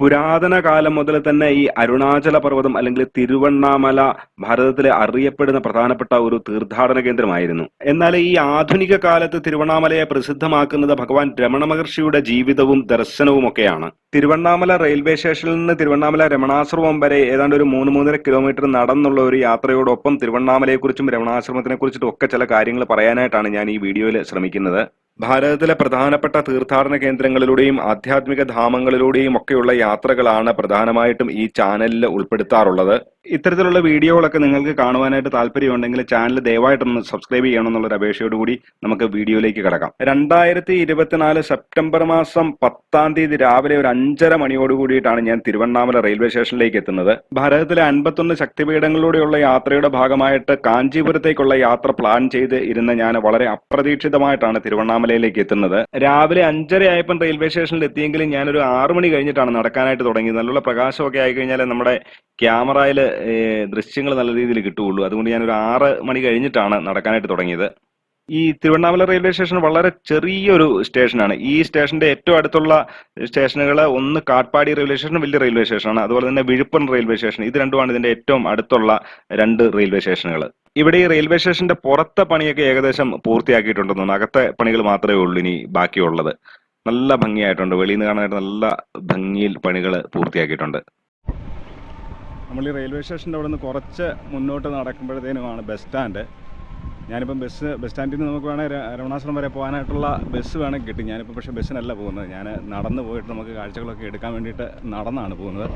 പുരാതന കാലം മുതൽ തന്നെ ഈ അരുണാചല പർവതം അല്ലെങ്കിൽ തിരുവണ്ണാമല ഭാരതത്തിലെ അറിയപ്പെടുന്ന പ്രധാനപ്പെട്ട ഒരു തീർത്ഥാടന കേന്ദ്രമായിരുന്നു. എന്നാൽ ഈ ആധുനിക കാലത്ത് തിരുവണ്ണാമലയെ പ്രസിദ്ധമാക്കുന്നത് ഭഗവാൻ രമണ മഹർഷിയുടെ ജീവിതവും ദർശനവും ഒക്കെയാണ്. തിരുവണ്ണാമല റെയിൽവേ സ്റ്റേഷനിൽ നിന്ന് തിരുവണ്ണാമല രമണാശ്രമം വരെ ഏതാണ്ട് ഒരു മൂന്ന് മൂന്നര കിലോമീറ്റർ നടന്നുള്ള ഒരു യാത്രയോടൊപ്പം തിരുവണ്ണാമലയെക്കുറിച്ചും രമണാശ്രമത്തിനെ കുറിച്ചിട്ടും ഒക്കെ ചില കാര്യങ്ങൾ പറയാനായിട്ടാണ് ഞാൻ ഈ വീഡിയോയിൽ ശ്രമിക്കുന്നത്. ഭാരതത്തിലെ പ്രധാനപ്പെട്ട തീർത്ഥാടന കേന്ദ്രങ്ങളിലൂടെയും ആധ്യാത്മിക ധാമങ്ങളിലൂടെയും ഒക്കെയുള്ള യാത്രകളാണ് പ്രധാനമായിട്ടും ഈ ചാനലിൽ ഉൾപ്പെടുത്താറുള്ളത്. ഇത്തരത്തിലുള്ള വീഡിയോകളൊക്കെ നിങ്ങൾക്ക് കാണുവാനായിട്ട് താല്പര്യമുണ്ടെങ്കിൽ ചാനൽ ദയവായിട്ടൊന്ന് സബ്സ്ക്രൈബ് ചെയ്യണം എന്നുള്ളൊരു അപേക്ഷയോട് കൂടി നമുക്ക് വീഡിയോയിലേക്ക് കിടക്കാം. രണ്ടായിരത്തി ഇരുപത്തിനാല് സെപ്റ്റംബർ മാസം പത്താം തീയതി രാവിലെ ഒരു അഞ്ചര മണിയോട് കൂടിയിട്ടാണ് ഞാൻ തിരുവണ്ണാമല റെയിൽവേ സ്റ്റേഷനിലേക്ക് എത്തുന്നത്. ഭാരതത്തിലെ അൻപത്തൊന്ന് ശക്തിപീഠങ്ങളിലൂടെയുള്ള യാത്രയുടെ ഭാഗമായിട്ട് കാഞ്ചീപുരത്തേക്കുള്ള യാത്ര പ്ലാൻ ചെയ്ത് ഇരുന്ന ഞാൻ വളരെ അപ്രതീക്ഷിതമായിട്ടാണ് തിരുവണ്ണാമലയിലേക്ക് എത്തുന്നത്. രാവിലെ അഞ്ചര ആയപ്പം റെയിൽവേ സ്റ്റേഷനിൽ എത്തിയെങ്കിലും ഞാനൊരു ആറു മണി കഴിഞ്ഞിട്ടാണ് നടക്കാനായിട്ട് തുടങ്ങിയത്. നല്ല പ്രകാശമൊക്കെ ആയി കഴിഞ്ഞാൽ നമ്മുടെ ക്യാമറയിൽ ദൃശ്യങ്ങൾ നല്ല രീതിയിൽ കിട്ടുകയുള്ളൂ. അതുകൊണ്ട് ഞാൻ ഒരു ആറ് മണി കഴിഞ്ഞിട്ടാണ് നടക്കാനായിട്ട് തുടങ്ങിയത്. ഈ തിരുവണ്ണാമല റെയിൽവേ സ്റ്റേഷൻ വളരെ ചെറിയൊരു സ്റ്റേഷനാണ്. ഈ സ്റ്റേഷന്റെ ഏറ്റവും അടുത്തുള്ള സ്റ്റേഷനുകൾ ഒന്ന് കാട്ട്പാടി റെയിൽവേ സ്റ്റേഷൻ വലിയ റെയിൽവേ സ്റ്റേഷനാണ്. അതുപോലെ തന്നെ വിഴുപ്പൻ റെയിൽവേ സ്റ്റേഷൻ. ഇത് രണ്ടുമാണ് ഇതിന്റെ ഏറ്റവും അടുത്തുള്ള രണ്ട് റെയിൽവേ സ്റ്റേഷനുകൾ. ഇവിടെ ഈ റെയിൽവേ സ്റ്റേഷന്റെ പുറത്തെ പണിയൊക്കെ ഏകദേശം പൂർത്തിയാക്കിയിട്ടുണ്ടെന്ന് അകത്തെ പണികൾ മാത്രമേ ഉള്ളൂ ഇനി ബാക്കിയുള്ളത്. നല്ല ഭംഗിയായിട്ടുണ്ട്. വെളിയിൽ നിന്ന് കാണാനായിട്ട് നല്ല ഭംഗിയിൽ പണികൾ പൂർത്തിയാക്കിയിട്ടുണ്ട്. നമ്മൾ ഈ റെയിൽവേ സ്റ്റേഷന്റെ അവിടെ നിന്ന് കുറച്ച് മുന്നോട്ട് നടക്കുമ്പോഴത്തേനുമാണ് ബസ് സ്റ്റാൻഡ് ഞാനിപ്പം ബസ് ബസ് സ്റ്റാൻഡിൽ നിന്ന് നമുക്ക് വേണമെങ്കിൽ രമണാശ്രമം വരെ പോകാനായിട്ടുള്ള ബസ് വേണമെങ്കിൽ കിട്ടും. ഞാനിപ്പോൾ പക്ഷേ ബസ്സിനല്ല പോകുന്നത്. ഞാൻ നടന്നു പോയിട്ട് നമുക്ക് കാഴ്ചകളൊക്കെ എടുക്കാൻ വേണ്ടിയിട്ട് നടന്നാണ് പോകുന്നത്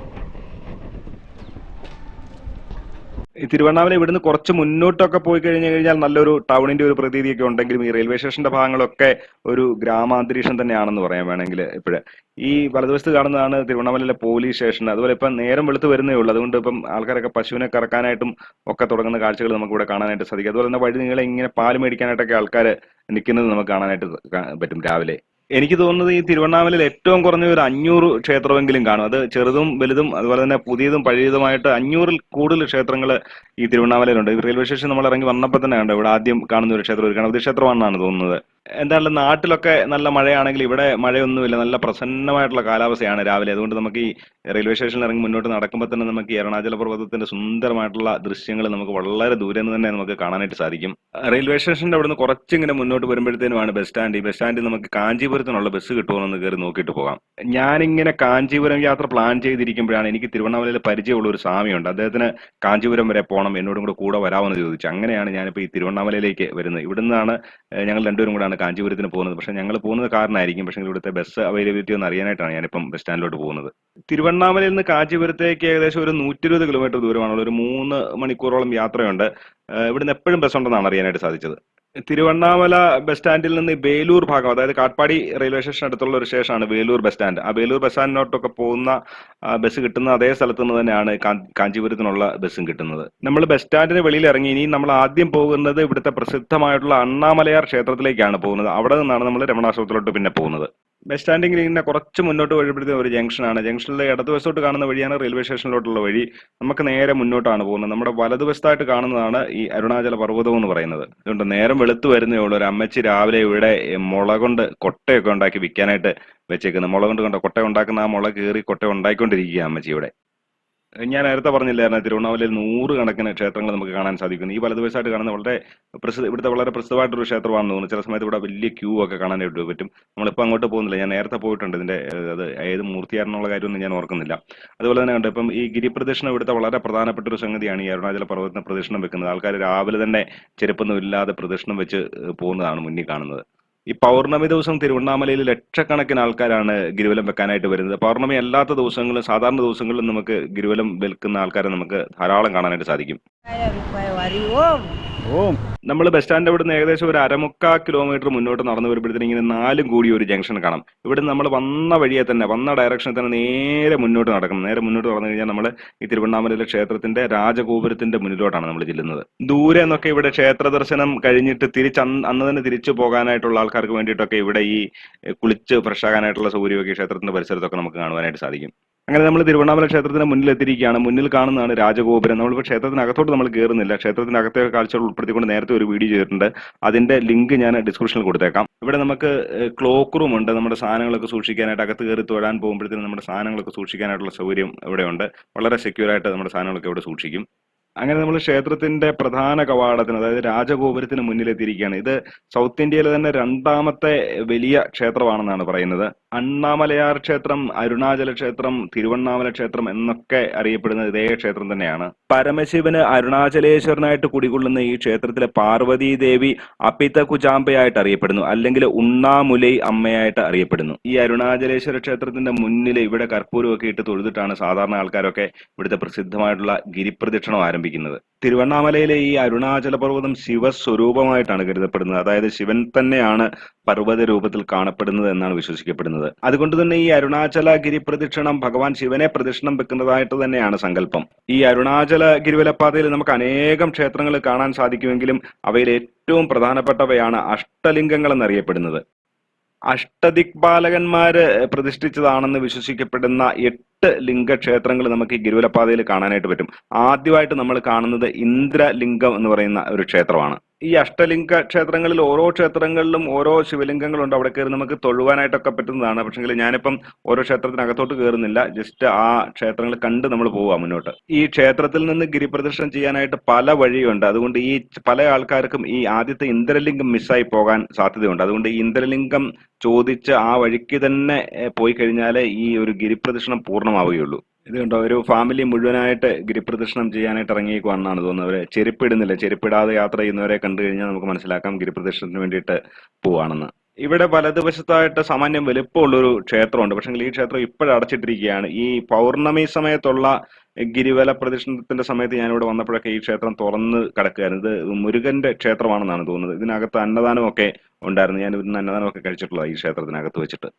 ഈ തിരുവണ്ണാമല ഇവിടുന്ന് കുറച്ച് മുന്നോട്ടൊക്കെ പോയി കഴിഞ്ഞു കഴിഞ്ഞാൽ നല്ലൊരു ടൗണിന്റെ ഒരു പ്രതീതിയൊക്കെ ഉണ്ടെങ്കിലും ഈ റെയിൽവേ സ്റ്റേഷന്റെ ഭാഗങ്ങളൊക്കെ ഒരു ഗ്രാമാന്തരീക്ഷം തന്നെയാണെന്ന് പറയാൻ വേണമെങ്കിൽ ഇപ്പോഴ്. ഈ വലതുവശത്ത് കാണുന്നതാണ് തിരുവണ്ണാമലയിലെ പോലീസ് സ്റ്റേഷൻ. അതുപോലെ ഇപ്പം നേരം വെളുത്ത് വരുന്നേ ഉള്ളൂ. അതുകൊണ്ട് ഇപ്പം ആൾക്കാരൊക്കെ പശുവിനെ കറക്കാനായിട്ടും ഒക്കെ തുടങ്ങുന്ന കാഴ്ചകൾ നമുക്ക് ഇവിടെ കാണാനായിട്ട് സാധിക്കും. അതുപോലെ തന്നെ വഴി നിങ്ങളെ ഇങ്ങനെ പാൽ മേടിക്കാനായിട്ടൊക്കെ ആൾക്കാർ നിൽക്കുന്നത് നമുക്ക് കാണാനായിട്ട് പറ്റും രാവിലെ. എനിക്ക് തോന്നുന്നത് ഈ തിരുവണ്ണാമലയിൽ ഏറ്റവും കുറഞ്ഞ ഒരു അഞ്ഞൂറ് ക്ഷേത്രമെങ്കിലും കാണും. അത് ചെറുതും വലുതും അതുപോലെ തന്നെ പുതിയതും പഴയതുമായിട്ട് അഞ്ഞൂറിൽ കൂടുതൽ ക്ഷേത്രങ്ങൾ ഈ തിരുവണ്ണാമലയിലുണ്ട്. റെയിൽവേ സ്റ്റേഷൻ നമ്മൾ ഇറങ്ങി വന്നപ്പോൾ തന്നെ കണ്ടോ ഇവിടെ ആദ്യം കാണുന്ന ഒരു ക്ഷേത്രം ഒരു ഗണപതി ക്ഷേത്രമാണെന്നാണ് തോന്നുന്നത്. എന്തായാലും നാട്ടിലൊക്കെ നല്ല മഴയാണെങ്കിൽ ഇവിടെ മഴയൊന്നുമില്ല. നല്ല പ്രസന്നമായിട്ടുള്ള കാലാവസ്ഥയാണ് രാവിലെ. അതുകൊണ്ട് നമുക്ക് ഈ റെയിൽവേ സ്റ്റേഷനിൽ ഇറങ്ങി മുന്നോട്ട് നടക്കുമ്പോൾ തന്നെ നമുക്ക് ഈ അരുണാചല പർവതത്തിന്റെ സുന്ദരമായിട്ടുള്ള ദൃശ്യങ്ങൾ നമുക്ക് വളരെ ദൂരെ നിന്ന് തന്നെ നമുക്ക് കാണാനായിട്ട് സാധിക്കും. റെയിൽവേ സ്റ്റേഷന്റെ അവിടുന്ന് കുറച്ചിങ്ങനെ മുന്നോട്ട് വരുമ്പോഴത്തേനുമാണ് ബസ് സ്റ്റാൻഡ്. ഈ ബസ് സ്റ്റാൻഡിൽ നമുക്ക് കാഞ്ചീപുരത്തിനുള്ള ബസ് കിട്ടുമോയെന്ന് കയറി നോക്കിയിട്ട് പോകാം. ഞാനിങ്ങനെ കാഞ്ചീപുരം യാത്ര പ്ലാൻ ചെയ്തിരിക്കുമ്പോഴാണ് എനിക്ക് തിരുവണ്ണാമലയിൽ പരിചയമുള്ള ഒരു സ്വാമിയുണ്ട്. അദ്ദേഹത്തിന് കാഞ്ചീപുരം വരെ പോകണം. എന്നോടും കൂടെ കൂടെ വരാമെന്ന് ചോദിച്ചു. അങ്ങനെയാണ് ഞാനിപ്പോൾ ഈ തിരുവണ്ണാമലയിലേക്ക് വരുന്നത്. ഇവിടുന്നാണ് ഞങ്ങൾ രണ്ടുപേരും കൂടാണ് കാഞ്ചീപുരത്തിന് പോകുന്നത്. പക്ഷെ ഞങ്ങൾ പോകുന്നത് കാരണമായിരിക്കും പക്ഷേ ഇവിടുത്തെ ബസ് അവൈലബിലിറ്റി ഒന്ന് അറിയാനായിട്ടാണ് ഞാനിപ്പം ബസ് സ്റ്റാൻഡിലോട്ട് പോകുന്നത്. തിരുവണ്ണാമലയിൽ നിന്ന് കാഞ്ചീപുരത്തേക്ക് ഏകദേശം ഒരു നൂറ്റി ഇരുപത് കിലോമീറ്റർ ദൂരമാണുള്ളത് ഒരു മൂന്ന് മണിക്കൂറോളം യാത്രയുണ്ട്. ഇവിടുന്ന് എപ്പോഴും ബസ് ഉണ്ടെന്നാണ് അറിയാനായിട്ട് സാധിച്ചത്. തിരുവണ്ണാമല ബസ് സ്റ്റാൻഡിൽ നിന്ന് വേലൂർ ഭാഗം അതായത് കാട്പാടി റെയിൽവേ സ്റ്റേഷൻ അടുത്തുള്ള ഒരു സ്റ്റേഷനാണ് വേലൂർ ബസ് സ്റ്റാൻഡ്. ആ വേലൂർ ബസ് സ്റ്റാൻഡിനോട്ടൊക്കെ പോകുന്ന ബസ് കിട്ടുന്ന അതേ സ്ഥലത്ത് നിന്ന് തന്നെയാണ് കാഞ്ചീപുരത്തിനുള്ള ബസ്സും കിട്ടുന്നത്. നമ്മൾ ബസ് സ്റ്റാൻഡിന് വെളിയിൽ ഇറങ്ങി ഇനി നമ്മൾ ആദ്യം പോകുന്നത് ഇവിടുത്തെ പ്രസിദ്ധമായിട്ടുള്ള അണ്ണാമലയാർ ക്ഷേത്രത്തിലേക്കാണ് പോകുന്നത്. അവിടെ നിന്നാണ് നമ്മൾ രമണാശ്രമത്തിലോട്ട് പിന്നെ പോകുന്നത്. ബസ് സ്റ്റാൻഡിൽ ഇങ്ങനെ കുറച്ച് മുന്നോട്ട് വഴിപ്പെടുത്തുന്ന ഒരു ജംഗ്ഷനാണ് ജംഗ്ഷനിലെ ഇടതുവശത്തോട്ട് കാണുന്ന വഴിയാണ് റെയിൽവേ സ്റ്റേഷനിലോട്ടുള്ള വഴി. നമുക്ക് നേരെ മുന്നോട്ടാണ് പോകുന്നത്. നമ്മുടെ വലതുവശത്തായിട്ട് കാണുന്നതാണ് ഈ അരുണാചല പർവതം എന്ന് പറയുന്നത്. അതുകൊണ്ട് നേരം വെളുത്തു വരുന്നേ ഉള്ളൂ. ഒരു അമ്മച്ചി രാവിലെ ഇവിടെ മുള കൊണ്ട് കൊട്ടയൊക്കെ ഉണ്ടാക്കി വിൽക്കാനായിട്ട് വെച്ചേക്കുന്നത് മുള കൊണ്ട് കണ്ട? കൊട്ട ഉണ്ടാക്കുന്ന ആ മുള കീറി കൊട്ട ഉണ്ടാക്കിക്കൊണ്ടിരിക്കുക അമ്മച്ചി ഇവിടെ ഞാൻ നേരത്തെ പറഞ്ഞില്ലായിരുന്നു തിരുവണ്ണാമലയിൽ നൂറുകണക്കിന് ക്ഷേത്രങ്ങൾ നമുക്ക് കാണാൻ സാധിക്കുന്നു. ഈ വലതുവശമായിട്ട് കാണുന്ന വളരെ പ്രസിദ്ധ ഇവിടുത്തെ വളരെ പ്രസിദ്ധമായിട്ടൊരു ക്ഷേത്രമാണെന്ന് തോന്നുന്നു. ചില സമയത്ത് ഇവിടെ വലിയ ക്യൂ ഒക്കെ കാണാനായിട്ട് പറ്റും. നമ്മളിപ്പോൾ അങ്ങോട്ട് പോകുന്നില്ല. ഞാൻ നേരത്തെ പോയിട്ടുണ്ട്. ഇതിന്റെ അത് ഏത് മൂർത്തിയാണെന്നുള്ള കാര്യമൊന്നും ഞാൻ ഓർക്കുന്നില്ല. അതുപോലെ തന്നെ കണ്ടു ഇപ്പം ഈ ഗിരിപ്രദക്ഷിണം ഇവിടുത്തെ വളരെ പ്രധാനപ്പെട്ട ഒരു സംഗതിയാണ് ഈ അരുണാചല പർവതത്തിന് പ്രദക്ഷിണം വെക്കുന്നത്. ആൾക്കാർ രാവിലെ തന്നെ ചെരുപ്പൊന്നും ഇല്ലാതെ പ്രദക്ഷിണം വെച്ച് പോകുന്നതാണ് മുന്നിൽ കാണുന്നത്. ഈ പൗർണമി ദിവസം തിരുവണ്ണാമലയിൽ ലക്ഷക്കണക്കിന് ആൾക്കാരാണ് ഗിരിവലം വെക്കാനായിട്ട് വരുന്നത്. പൗർണമി അല്ലാത്ത ദിവസങ്ങളിലും സാധാരണ ദിവസങ്ങളിലും നമുക്ക് ഗിരിവലം വിൽക്കുന്ന ആൾക്കാരെ നമുക്ക് ധാരാളം കാണാനായിട്ട് സാധിക്കും. നമ്മൾ ബസ് സ്റ്റാൻഡ് ഇവിടുന്ന് ഏകദേശം ഒരു അരമുക്കാ കിലോമീറ്റർ മുന്നോട്ട് നടന്നു വരുമ്പോഴത്തേന് ഇങ്ങനെ നാലും കൂടി ഒരു ജംഗ്ഷൻ കാണാം. ഇവിടെ നമ്മൾ വന്ന വഴിയെ തന്നെ വന്ന ഡയറക്ഷനിൽ തന്നെ നേരെ മുന്നോട്ട് നടക്കണം. നേരെ മുന്നോട്ട് നടന്നു കഴിഞ്ഞാൽ നമ്മൾ ഈ തിരുവണ്ണാമലയിലെ ക്ഷേത്രത്തിന്റെ രാജഗോപുരത്തിന്റെ മുന്നിലോട്ടാണ് നമ്മൾ ചെല്ലുന്നത്. ദൂരെ നിന്നൊക്കെ ഇവിടെ ക്ഷേത്ര ദർശനം കഴിഞ്ഞിട്ട് തിരിച്ച് അന്ന് തന്നെ തിരിച്ചു പോകാനായിട്ടുള്ള ആൾക്കാർക്ക് വേണ്ടിയിട്ടൊക്കെ ഇവിടെ ഈ കുളിച്ച് ഫ്രഷ് ആകാനായിട്ടുള്ള സൗകര്യമൊക്കെ ക്ഷേത്രത്തിന്റെ പരിസരത്തൊക്കെ നമുക്ക് കാണുവാനായിട്ട് സാധിക്കും. അങ്ങനെ നമ്മൾ തിരുവണ്ണാമല ക്ഷേത്രത്തിന് മുന്നിൽ എത്തിയിരിക്കുകയാണ്. മുന്നിൽ കാണുന്നതാണ് രാജഗോപുരം. നമ്മളിപ്പോൾ ക്ഷേത്രത്തിനകത്തോട്ട് നമ്മൾ കയറുന്നില്ല. ക്ഷേത്രത്തിനകത്തെ കാഴ്ചകൾ ഉൾപ്പെടുത്തിക്കൊണ്ട് നേരത്തെ ഒരു വീഡിയോ ചെയ്തിട്ടുണ്ട്. അതിന്റെ ലിങ്ക് ഞാൻ ഡിസ്ക്രിപ്ഷനിൽ കൊടുത്തേക്കാം. ഇവിടെ നമുക്ക് ക്ലോക്ക് റൂം ഉണ്ട്. നമ്മുടെ സാധനങ്ങളൊക്കെ സൂക്ഷിക്കാനായിട്ട് അകത്ത് കയറി തൊഴാൻ പോകുമ്പോഴത്തേനും നമ്മുടെ സാധനങ്ങളൊക്കെ സൂക്ഷിക്കാനായിട്ടുള്ള സൗകര്യം ഇവിടെയുണ്ട് വളരെ സെക്യൂർ ആയിട്ട് നമ്മുടെ സാധനങ്ങളൊക്കെ ഇവിടെ സൂക്ഷിക്കും. അങ്ങനെ നമ്മൾ ക്ഷേത്രത്തിന്റെ പ്രധാന കവാടത്തിന് അതായത് രാജഗോപുരത്തിന് മുന്നിലെത്തിയിരിക്കുകയാണ് ഇത് സൗത്ത് ഇന്ത്യയിലെ തന്നെ രണ്ടാമത്തെ വലിയ ക്ഷേത്രമാണെന്നാണ് പറയുന്നത്. അണ്ണാമലയാർ ക്ഷേത്രം അരുണാചല ക്ഷേത്രം തിരുവണ്ണാമല ക്ഷേത്രം എന്നൊക്കെ അറിയപ്പെടുന്ന ഇതേ ക്ഷേത്രം തന്നെയാണ്. പരമശിവന് അരുണാചലേശ്വരനായിട്ട് കുടികൊള്ളുന്ന ഈ ക്ഷേത്രത്തിലെ പാർവതി ദേവി അപിത കുജാമ്പയായിട്ട് അറിയപ്പെടുന്നു. അല്ലെങ്കിൽ ഉണ്ണാമുലൈ അമ്മയായിട്ട് അറിയപ്പെടുന്നു. ഈ അരുണാചലേശ്വര ക്ഷേത്രത്തിന്റെ മുന്നിൽ ഇവിടെ കർപ്പൂരമൊക്കെ ഇട്ട് തൊഴുതിട്ടാണ് സാധാരണ ആൾക്കാരൊക്കെ ഇവിടുത്തെ പ്രസിദ്ധമായിട്ടുള്ള ഗിരിപ്രദക്ഷിണം ആരംഭിക്കുന്നത്. തിരുവണ്ണാമലയിലെ ഈ അരുണാചല പർവതം ശിവസ്വരൂപമായിട്ടാണ് കരുതപ്പെടുന്നത്. അതായത് ശിവൻ തന്നെയാണ് പർവത രൂപത്തിൽ കാണപ്പെടുന്നത് എന്നാണ് വിശ്വസിക്കപ്പെടുന്നത്. അതുകൊണ്ട് തന്നെ ഈ അരുണാചല ഗിരിപ്രദക്ഷിണം ഭഗവാൻ ശിവനെ പ്രദക്ഷിണം വെക്കുന്നതായിട്ട് തന്നെയാണ് സങ്കല്പം. ഈ അരുണാചല ഗിരിവലപ്പാതയിൽ നമുക്ക് അനേകം ക്ഷേത്രങ്ങൾ കാണാൻ സാധിക്കുമെങ്കിലും അവയിൽ ഏറ്റവും പ്രധാനപ്പെട്ടവയാണ് അഷ്ടലിംഗങ്ങൾ എന്നറിയപ്പെടുന്നത്. അഷ്ടദിക്പാലകന്മാര് പ്രതിഷ്ഠിച്ചതാണെന്ന് വിശ്വസിക്കപ്പെടുന്ന എട്ട് ലിംഗക്ഷേത്രങ്ങൾ നമുക്ക് ഈ ഗിരുവലപ്പാതയിൽ കാണാനായിട്ട് പറ്റും. ആദ്യമായിട്ട് നമ്മൾ കാണുന്നത് ഇന്ദ്രലിംഗം എന്ന് പറയുന്ന ഒരു ക്ഷേത്രമാണ്. ഈ അഷ്ടലിംഗ ക്ഷേത്രങ്ങളിൽ ഓരോ ക്ഷേത്രങ്ങളിലും ഓരോ ശിവലിംഗങ്ങളുണ്ട്. അവിടെ കയറി നമുക്ക് തൊഴുവാനായിട്ടൊക്കെ പറ്റുന്നതാണ്. പക്ഷെങ്കിൽ ഞാനിപ്പം ഓരോ ക്ഷേത്രത്തിനകത്തോട്ട് കയറുന്നില്ല. ജസ്റ്റ് ആ ക്ഷേത്രങ്ങൾ കണ്ട് നമ്മൾ പോവാം മുന്നോട്ട്. ഈ ക്ഷേത്രത്തിൽ നിന്ന് ഗിരിപ്രദർശനം ചെയ്യാനായിട്ട് പല വഴിയുണ്ട്. അതുകൊണ്ട് ഈ പല ആൾക്കാർക്കും ഈ ആദ്യത്തെ ഇന്ദ്രലിംഗം മിസ്സായി പോകാൻ സാധ്യതയുണ്ട്. അതുകൊണ്ട് ഈ ഇന്ദ്രലിംഗം ചോദിച്ച് ആ വഴിക്ക് തന്നെ പോയി കഴിഞ്ഞാലേ ഈ ഒരു ഗിരിപ്രദർശനം പൂർണമാവുകയുള്ളൂ. ഇത് കണ്ടോ ഒരു ഫാമിലി മുഴുവനായിട്ട് ഗിരിപ്രദക്ഷിണം ചെയ്യാനായിട്ട് ഇറങ്ങിയേക്കുവാണെന്നാണ് തോന്നുന്നത്. അവർ ചെരുപ്പിടുന്നില്ല. ചെരുപ്പിടാതെ യാത്ര ചെയ്യുന്നവരെ കണ്ടു കഴിഞ്ഞാൽ നമുക്ക് മനസ്സിലാക്കാം ഗിരിപ്രദക്ഷിണത്തിന് വേണ്ടിയിട്ട് പോവാണെന്ന്. ഇവിടെ വലതുവശത്തായിട്ട് സാമാന്യം വലുപ്പമുള്ളൊരു ക്ഷേത്രമുണ്ട്. പക്ഷേ ഈ ക്ഷേത്രം ഇപ്പോഴും അടച്ചിട്ടിരിക്കുകയാണ്. ഈ പൗർണമി സമയത്തുള്ള ഗിരിവല പ്രദക്ഷിണത്തിന്റെ സമയത്ത് ഞാനിവിടെ വന്നപ്പോഴൊക്കെ ഈ ക്ഷേത്രം തുറന്ന് കിടക്കുകയായിരുന്നു. ഇത് മുരുകന്റെ ക്ഷേത്രമാണെന്നാണ് തോന്നുന്നത്. ഇതിനകത്ത് അന്നദാനമൊക്കെ ഉണ്ടായിരുന്നു. ഞാൻ ഇവിടുന്ന് അന്നദാനമൊക്കെ കഴിച്ചിട്ടുള്ളത് ഈ ക്ഷേത്രത്തിനകത്ത് വെച്ചിട്ട്.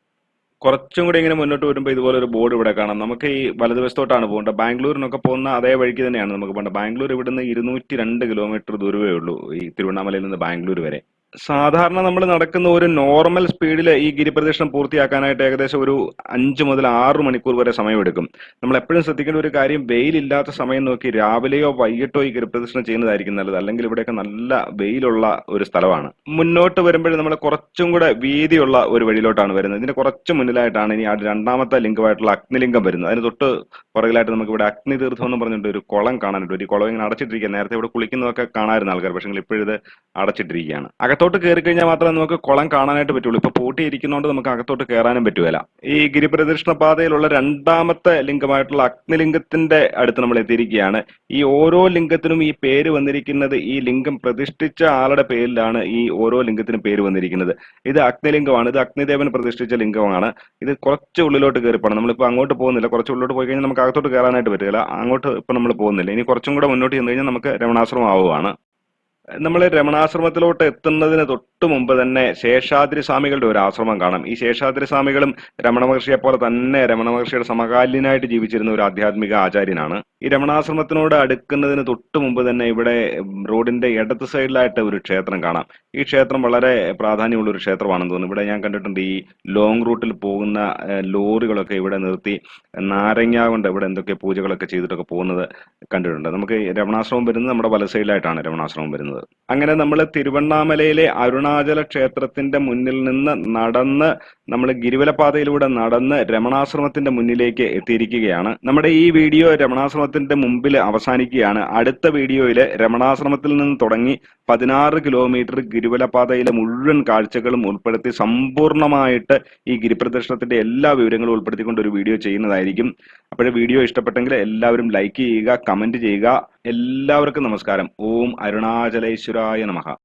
കുറച്ചും കൂടി ഇങ്ങനെ മുന്നോട്ട് വരുമ്പോൾ ഇതുപോലെ ഒരു ബോർഡ് ഇവിടെ കാണാം. നമുക്ക് ഈ വലതുവശത്തോട്ടാണ് പോകേണ്ടത്. ബാംഗ്ലൂരിനൊക്കെ പോകുന്ന അതേ വഴിക്ക് തന്നെയാണ് നമുക്ക് പോകേണ്ടത്. ബാംഗ്ലൂർ ഇവിടുന്ന് ഇരുന്നൂറ്റി രണ്ട് കിലോമീറ്റർ ദൂരമേ ഉള്ളൂ ഈ തിരുവണ്ണാമലയിൽ നിന്ന് ബാംഗ്ലൂർ വരെ. സാധാരണ നമ്മൾ നടക്കുന്ന ഒരു നോർമൽ സ്പീഡിൽ ഈ ഗിരിപ്രദക്ഷിണം പൂർത്തിയാക്കാനായിട്ട് ഏകദേശം ഒരു അഞ്ച് മുതൽ ആറ് മണിക്കൂർ വരെ സമയമെടുക്കും. നമ്മൾ എപ്പോഴും ശ്രദ്ധിക്കേണ്ട ഒരു കാര്യം വെയിലില്ലാത്ത സമയം നോക്കി രാവിലെയോ വൈകിട്ടോ ഈ ഗിരിപ്രദക്ഷിണം ചെയ്യുന്നതായിരിക്കും നല്ലത്. അല്ലെങ്കിൽ ഇവിടെയൊക്കെ നല്ല വെയിലുള്ള ഒരു സ്ഥലമാണ്. മുന്നോട്ട് വരുമ്പോൾ നമ്മൾ കുറച്ചും കൂടെ വീതിയുള്ള ഒരു വഴിയിലോട്ടാണ് വരുന്നത്. ഇതിന്റെ കുറച്ച് മുന്നിലായിട്ടാണ് ഇനി ആ രണ്ടാമത്തെ ലിംഗമായിട്ടുള്ള അഗ്നിലിംഗം വരുന്നത്. അതിന് തൊട്ട് പുറകിലായിട്ട് നമുക്ക് ഇവിടെ അഗ്നി തീർത്ഥം എന്ന് പറഞ്ഞിട്ട് ഒരു കുളം കാണാനുണ്ട്. ഒരു കുളം ഇങ്ങനെ അടച്ചിട്ടിരിക്കുക നേരത്തെ ഇവിടെ കുളിക്കുന്നതൊക്കെ കാണാമായിരുന്നു ആൾക്കാർ. പക്ഷേ ഇപ്പോഴിത് അടച്ചിട്ടിരിക്കുകയാണ്. അകത്തോട്ട് കയറി കഴിഞ്ഞാൽ മാത്രമേ നമുക്ക് കുളം കാണാനായിട്ട് പറ്റുള്ളൂ. ഇപ്പൊ പൂട്ടിയിരിക്കുന്നതുകൊണ്ട് നമുക്ക് അകത്തോട്ട് കയറാനും പറ്റുകയില്ല ഈ ഗിരിപ്രദക്ഷിണ പാതയിലുള്ള രണ്ടാമത്തെ ലിംഗമായിട്ടുള്ള അഗ്നിലിംഗത്തിന്റെ അടുത്ത് നമ്മൾ എത്തിയിരിക്കുകയാണ്. ഈ ഓരോ ലിംഗത്തിനും ഈ പേര് വന്നിരിക്കുന്നത് ഈ ലിംഗം പ്രതിഷ്ഠിച്ച ആളുടെ പേരിലാണ് ഈ ഓരോ ലിംഗത്തിനും പേര് വന്നിരിക്കുന്നത്. ഇത് അഗ്നിലിംഗമാണ്. ഇത് അഗ്നിദേവൻ പ്രതിഷ്ഠിച്ച ലിംഗമാണ്. ഇത് കുറച്ച് ഉള്ളിലോട്ട് കയറി പോകണം നമ്മളിപ്പോൾ അങ്ങോട്ട് പോകുന്നില്ല. കുറച്ച് ഉള്ളിലോട്ട് പോയി കഴിഞ്ഞാൽ നമുക്ക് അകത്തോട്ട് കയറാനായിട്ട് പറ്റില്ല അങ്ങോട്ട് ഇപ്പൊ നമ്മൾ പോകുന്നില്ല. ഇനി കുറച്ചും കൂടെ മുന്നോട്ട് ചെന്ന് കഴിഞ്ഞാൽ നമുക്ക് രമണാശ്രമം ആവുകയാണ്. നമ്മൾ രമണാശ്രമത്തിലോട്ട് എത്തുന്നതിന് തൊട്ട് മുമ്പ് തന്നെ ശേഷാദ്രി സ്വാമികളുടെ ഒരു ആശ്രമം കാണാം. ഈ ശേഷാദ്രി സ്വാമികളും രമണ മഹർഷിയെ പോലെ തന്നെ രമണ മഹർഷിയുടെ സമകാലീനായിട്ട് ജീവിച്ചിരുന്ന ഒരു ആധ്യാത്മിക ആചാര്യനാണ്. ഈ രമണാശ്രമത്തിനോട് അടുക്കുന്നതിന് തൊട്ട് മുമ്പ് തന്നെ ഇവിടെ റോഡിന്റെ ഇടത്ത് സൈഡിലായിട്ട് ഒരു ക്ഷേത്രം കാണാം. ഈ ക്ഷേത്രം വളരെ പ്രാധാന്യമുള്ള ഒരു ക്ഷേത്രമാണെന്ന് തോന്നുന്നു. ഇവിടെ ഞാൻ കണ്ടിട്ടുണ്ട് ഈ ലോങ് റൂട്ടിൽ പോകുന്ന ലോറികളൊക്കെ ഇവിടെ നിർത്തി നാരങ്ങ കൊണ്ട് ഇവിടെ എന്തൊക്കെ പൂജകളൊക്കെ ചെയ്തിട്ടൊക്കെ പോകുന്നത് കണ്ടിട്ടുണ്ട്. നമുക്ക് രമണാശ്രമം വരുന്നത് നമ്മുടെ വല സൈഡിലായിട്ടാണ് രമണാശ്രമം വരുന്നത്. അങ്ങനെ നമ്മൾ തിരുവണ്ണാമലയിലെ അരുണാചല ക്ഷേത്രത്തിന്റെ മുന്നിൽ നിന്ന് നടന്ന് നമ്മൾ ഗിരിവലപാതയിലൂടെ നടന്ന് രമണാശ്രമത്തിന്റെ മുന്നിലേക്ക് എത്തിയിരിക്കുകയാണ്. നമ്മുടെ ഈ വീഡിയോ രമണാശ്രമത്തിന്റെ മുമ്പിൽ അവസാനിക്കുകയാണ്. അടുത്ത വീഡിയോയിൽ രമണാശ്രമത്തിൽ നിന്ന് തുടങ്ങി പതിനാറ് കിലോമീറ്റർ ഗിരിവലപാതയിലെ മുഴുവൻ കാഴ്ചകളും ഉൾപ്പെടുത്തി സമ്പൂർണമായിട്ട് ഈ ഗിരിപ്രദർശനത്തിന്റെ എല്ലാ വിവരങ്ങളും ഉൾപ്പെടുത്തിക്കൊണ്ട് ഒരു വീഡിയോ ചെയ്യുന്നതായിരിക്കും. അപ്പോഴേ വീഡിയോ ഇഷ്ടപ്പെട്ടെങ്കിൽ എല്ലാവരും ലൈക്ക് ചെയ്യുക കമന്റ് ചെയ്യുക. എല്ലാവർക്കും നമസ്കാരം. ഓം അരുണാചലേശ്വരായ നമഃ